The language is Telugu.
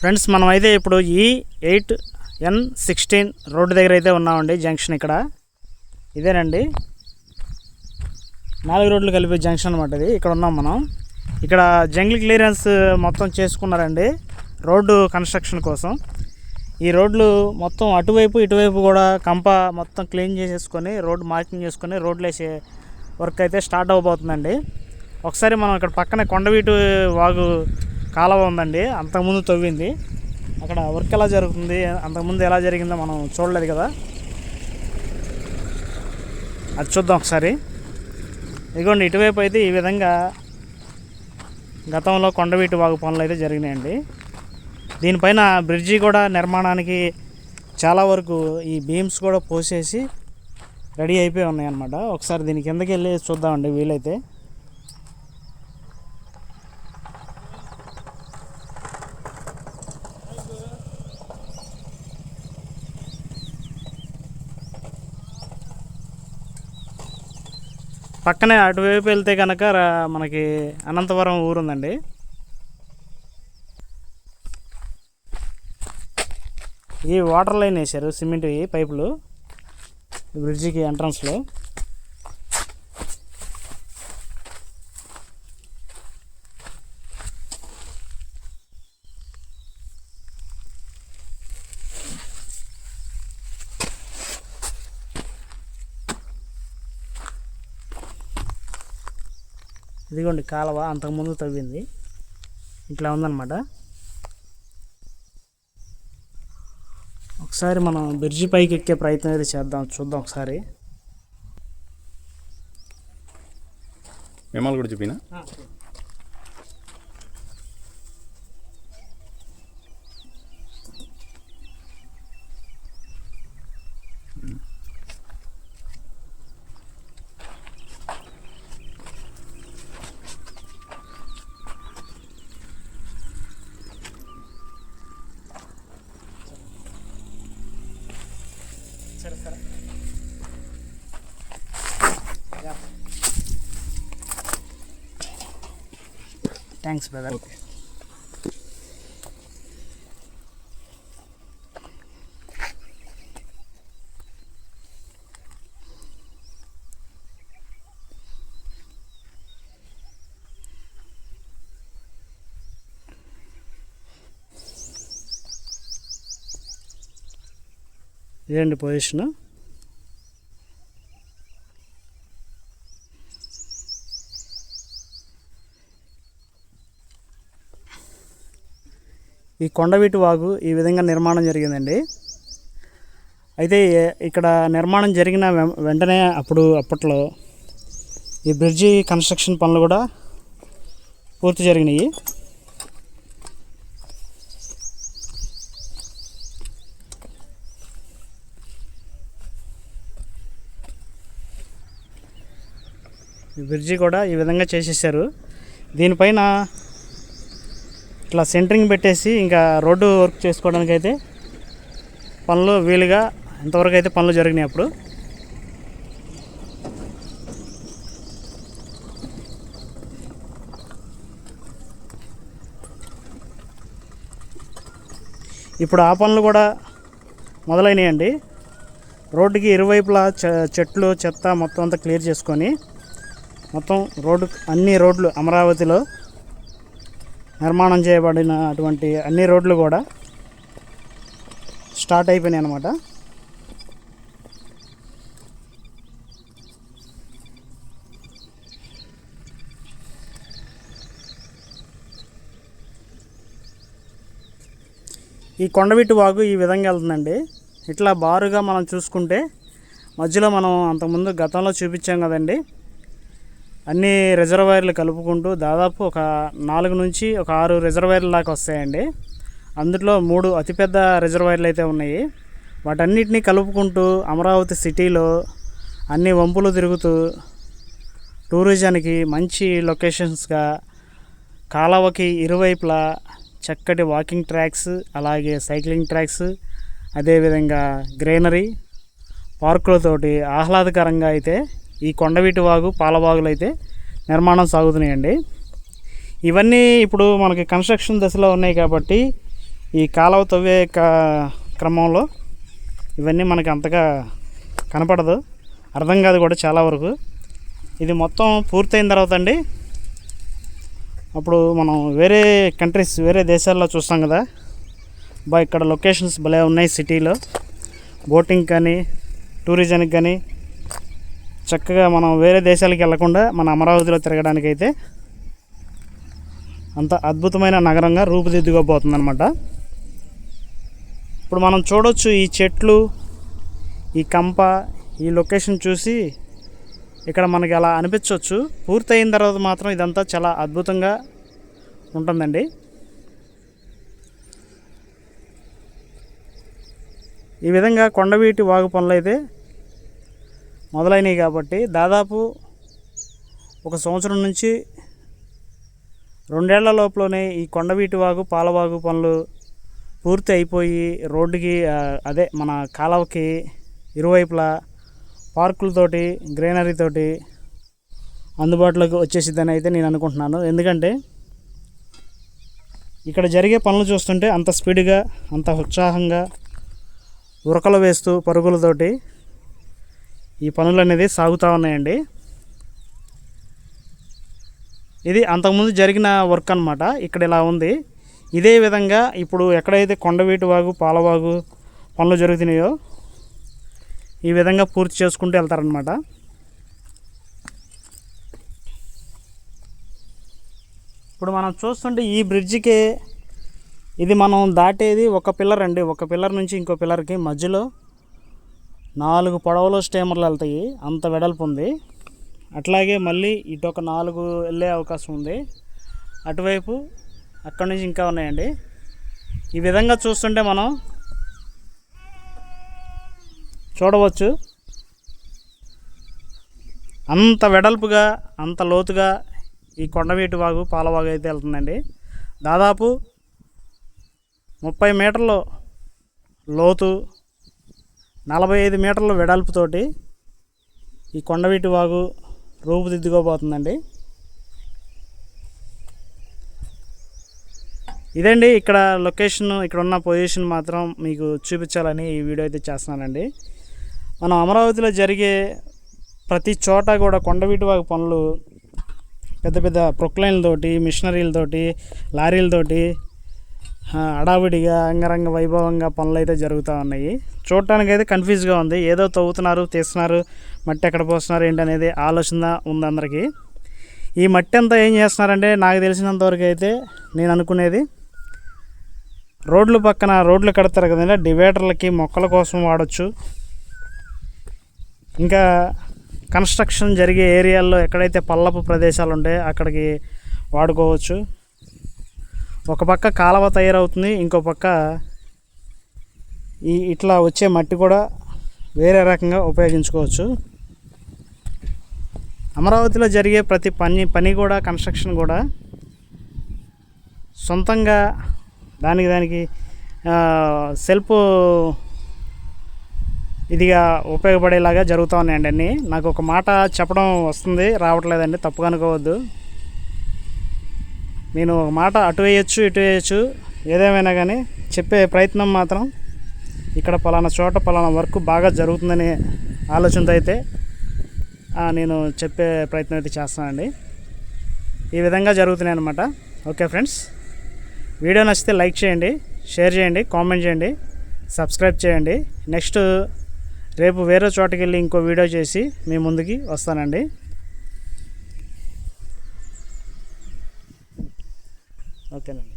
ఫ్రెండ్స్ మనం అయితే ఇప్పుడు ఈ ఎయిట్ ఎన్ సిక్స్టీన్ రోడ్డు దగ్గర అయితే ఉన్నామండి జంక్షన్ ఇక్కడ. ఇదేనండి. నాలుగు రోడ్లు కలిపే జంక్షన్ అనమాట ఇది. ఇక్కడ ఉన్నాం మనం. ఇక్కడ జంగిల్ క్లియరెన్స్ మొత్తం చేసుకున్నారండి రోడ్డు కన్స్ట్రక్షన్ కోసం. ఈ రోడ్లు మొత్తం అటువైపు ఇటువైపు కూడా కంప మొత్తం క్లీన్ చేసేసుకొని రోడ్డు మార్కింగ్ చేసుకొని రోడ్లు వేసే వర్క్ అయితే స్టార్ట్ అవబోతుందండి ఒకసారి మనం ఇక్కడ పక్కనే కొండవీటు వాగు కాలువ ఉందండి. అంతకుముందు తవ్వింది. అక్కడ వర్క్ ఎలా జరుగుతుంది అంతకుముందు ఎలా జరిగిందో మనం చూడలేదు కదా. అది చూద్దాం ఒకసారి. ఇదిగోండి ఇటువైపు అయితే ఈ విధంగా గతంలో కొండవీటి వాగు పనులు అయితే జరిగినాయండి. దీనిపైన బ్రిడ్జి కూడా నిర్మాణానికి చాలా వరకు ఈ బీమ్స్ కూడా పోసేసి రెడీ అయిపోయి ఉన్నాయి అన్నమాట ఒకసారి దీని కిందకి వెళ్ళి చూద్దామండి వీలైతే. పక్కనే అటువైపు వెళ్తే కనుక మనకి అనంతవరం ఊరు ఉందండి ఈ వాటర్ లైన్ వేశారు సిమెంట్ పైపులు బ్రిడ్జికి ఎంట్రన్స్లో ఇదిగోండి కాలువ అంతకుముందు తవ్వింది. ఇట్లా ఉందన్నమాట. ఒకసారి మనం బ్రిడ్జి పైకి ఎక్కే ప్రయత్నం అయితే చేద్దాం చూద్దాం ఒకసారి. మిమ్మల్ని కూడా చూపినా ಸೇರಿಸ್ತಾರೆ ಥ್ಯಾಂಕ್ಸ್ ಬ್ರದರ್ ಓಕೆ ఇదండి పొజిషను ఈ కొండవీటి వాగు ఈ విధంగా నిర్మాణం జరిగిందండి. అయితే ఇక్కడ నిర్మాణం జరిగిన వెం- వెంటనే అప్పుడు అప్పట్లో ఈ బ్రిడ్జి కన్స్ట్రక్షన్ పనులు కూడా పూర్తి జరిగినాయి. బ్రిడ్జి కూడా ఈ విధంగా చేసేసారు. దీనిపైన ఇట్లా సెంటరింగ్ పెట్టేసి ఇంకా రోడ్డు వర్క్ చేసుకోవడానికి అయితే పనులు వీలుగా ఇంతవరకు అయితే పనులు జరిగినాయి అప్పుడు. ఇప్పుడు ఆ పనులు కూడా మొదలైనాయండి. రోడ్డుకి ఇరువైపులా చె- చెట్లు చెత్త మొత్తం అంతా క్లియర్ చేసుకొని మొత్తం రోడ్డు అన్ని రోడ్లు అమరావతిలో నిర్మాణం చేయబడిన అటువంటి అన్ని రోడ్లు కూడా స్టార్ట్ అయిపోయినాయి అన్నమాట. ఈ కొండవీటి వాగు ఈ విధంగా వెళ్తుందండి. ఇట్లా బారుగా మనం చూసుకుంటే మధ్యలో మనం అంతకుముందు గతంలో చూపించాం కదండి. అన్ని రిజర్వాయర్లు కలుపుకుంటూ దాదాపు ఒక నాలుగు నుంచి ఒక ఆరు రిజర్వాయర్ల దాకా వస్తాయండి. అందులో మూడు అతిపెద్ద రిజర్వాయర్లు అయితే ఉన్నాయి. వాటన్నిటిని కలుపుకుంటూ అమరావతి సిటీలో అన్ని వంపులు తిరుగుతూ టూరిజానికి మంచి లొకేషన్స్గా కాలవకి ఇరువైపులా చక్కటి వాకింగ్ ట్రాక్స్ అలాగే సైక్లింగ్ ట్రాక్స్ అదేవిధంగా గ్రీనరీ పార్కులతోటి ఆహ్లాదకరంగా అయితే ఈ కొండవీటి వాగు పాలవాగులు అయితే నిర్మాణం సాగుతున్నాయండి. ఇవన్నీ ఇప్పుడు మనకి కన్స్ట్రక్షన్ దశలో ఉన్నాయి కాబట్టి ఈ కాలువ తవ్వే క్రమంలో ఇవన్నీ మనకి అంతగా కనపడదు. అర్థం కాదు కూడా చాలా వరకు. ఇది మొత్తం పూర్తయిన తర్వాత అండి అప్పుడు మనం వేరే కంట్రీస్ వేరే దేశాల్లో చూస్తాం కదా. బా ఇక్కడ లొకేషన్స్ భలే ఉన్నాయి సిటీలో. బోటింగ్ కానీ టూరిజంకి కానీ చక్కగా మనం వేరే దేశాలకు వెళ్ళకుండా మన అమరావతిలో తిరగడానికి అయితే అంత అద్భుతమైన నగరంగా రూపుదిద్దుకోబోతుందన్నమాట ఇప్పుడు మనం చూడొచ్చు ఈ చెట్లు ఈ కంప ఈ లొకేషన్ చూసి ఇక్కడ మనకి అలా అనిపించవచ్చు. పూర్తయిన తర్వాత మాత్రం ఇదంతా చాలా అద్భుతంగా ఉంటుందండి. ఈ విధంగా కొండవీటి వాగు పనులు అయితే మొదలైనవి కాబట్టి దాదాపు ఒక సంవత్సరం నుంచి రెండేళ్ళ లోపలనే ఈ కొండవీటి వాగు పాలవాగు పనులు పూర్తి అయిపోయి రోడ్డుకి అదే మన కాలువకి ఇరువైపులా పార్కులతోటి గ్రీనరీతోటి అందుబాటులోకి వచ్చేసిద్దని అయితే నేను అనుకుంటున్నాను. ఎందుకంటే ఇక్కడ జరిగే పనులు చూస్తుంటే అంత స్పీడ్గా అంత ఉత్సాహంగా ఉరకలు వేస్తూ పరుగులతోటి ఈ పనులు అనేది సాగుతూ ఉన్నాయండి. ఇది అంతకుముందు జరిగిన వర్క్ అనమాట ఇక్కడ ఇలా ఉంది. ఇదే విధంగా ఇప్పుడు ఎక్కడైతే కొండవీటి వాగు పాలవాగు పనులు జరుగుతున్నాయో ఈ విధంగా పూర్తి చేసుకుంటూ వెళ్తారనమాట ఇప్పుడు మనం చూస్తుంటే ఈ బ్రిడ్జికి ఇది మనం దాటేది ఒక పిల్లర్ అండి. ఒక పిల్లర్ నుంచి ఇంకో పిల్లర్కి మధ్యలో నాలుగు పొడవలు స్టీమర్లు వెళ్తాయి. అంత వెడల్పు ఉంది. అట్లాగే మళ్ళీ ఇటు ఒక నాలుగు వెళ్ళే అవకాశం ఉంది. అటువైపు అక్కడి నుంచి ఇంకా ఉన్నాయండి. ఈ విధంగా చూస్తుంటే మనం చూడవచ్చు. అంత వెడల్పుగా అంత లోతుగా ఈ కొండవీటి వాగు పాలవాగు అయితే వెళ్తుందండి. దాదాపు ముప్పై మీటర్లు లోతు నలభై ఐదు మీటర్ల వెడల్పుతోటి ఈ కొండవీటి వాగు రూపుదిద్దుకోబోతుందండి. ఇదండి ఇక్కడ లొకేషన్ ఇక్కడ ఉన్న పొజిషన్ మాత్రం మీకు చూపించాలని ఈ వీడియో అయితే చేస్తున్నానండి. మనం అమరావతిలో జరిగే ప్రతి చోట కూడా కొండవీటి వాగు పనులు పెద్ద పెద్ద ప్రొక్లైన్లతోటి మిషనరీలతోటి లారీలతోటి అడావిడిగా హడావిడిగా అంగరంగ వైభవంగా పనులు అయితే జరుగుతూ ఉన్నాయి. చూడటానికి అయితే కన్ఫ్యూజ్గా ఉంది. ఏదో తవ్వుతున్నారు తీస్తున్నారు మట్టి ఎక్కడ పోస్తున్నారు ఏంటి అనేది ఆలోచన ఉంది అందరికీ. ఈ మట్టి అంతా ఏం చేస్తున్నారంటే నాకు తెలిసినంతవరకు అయితే నేను అనుకునేది రోడ్ల పక్కన రోడ్లు కడతారు కదండి డివైడర్లకి మొక్కల కోసం వాడచ్చు. ఇంకా కన్స్ట్రక్షన్ జరిగే ఏరియాల్లో ఎక్కడైతే పల్లపు ప్రదేశాలు ఉంటాయో అక్కడికి వాడుకోవచ్చు. ఒక పక్క కాలువ తయారవుతుంది ఇంకో పక్క ఈ ఇట్లా వచ్చే మట్టి కూడా వేరే రకంగా ఉపయోగించుకోవచ్చు. అమరావతిలో జరిగే ప్రతి పని పని కూడా కన్స్ట్రక్షన్ కూడా సొంతంగా దానికి దానికి సెల్ఫ్ ఇదిగా ఉపయోగపడేలాగా జరుగుతూ ఉన్నాయండి అన్నీ. నాకు ఒక మాట చెప్పడం వస్తుంది రావట్లేదండి తప్పుగా అనుకోవద్దు. నేను ఒక మాట అటు వేయచ్చు ఇటు వేయచ్చు ఏదేమైనా కానీ చెప్పే ప్రయత్నం మాత్రం ఇక్కడ పలానా చోట పలానా వర్క్ బాగా జరుగుతుందనే ఆలోచనతో అయితే నేను చెప్పే ప్రయత్నం అయితే చేస్తానండి. ఈ విధంగా జరుగుతున్నాయి అనమాట ఓకే ఫ్రెండ్స్ వీడియో నచ్చితే లైక్ చేయండి షేర్ చేయండి కామెంట్ చేయండి సబ్స్క్రైబ్ చేయండి. నెక్స్ట్ రేపు వేరే చోటకి వెళ్ళి ఇంకో వీడియో చేసి మీ ముందుకి వస్తానండి. ఓకేనండి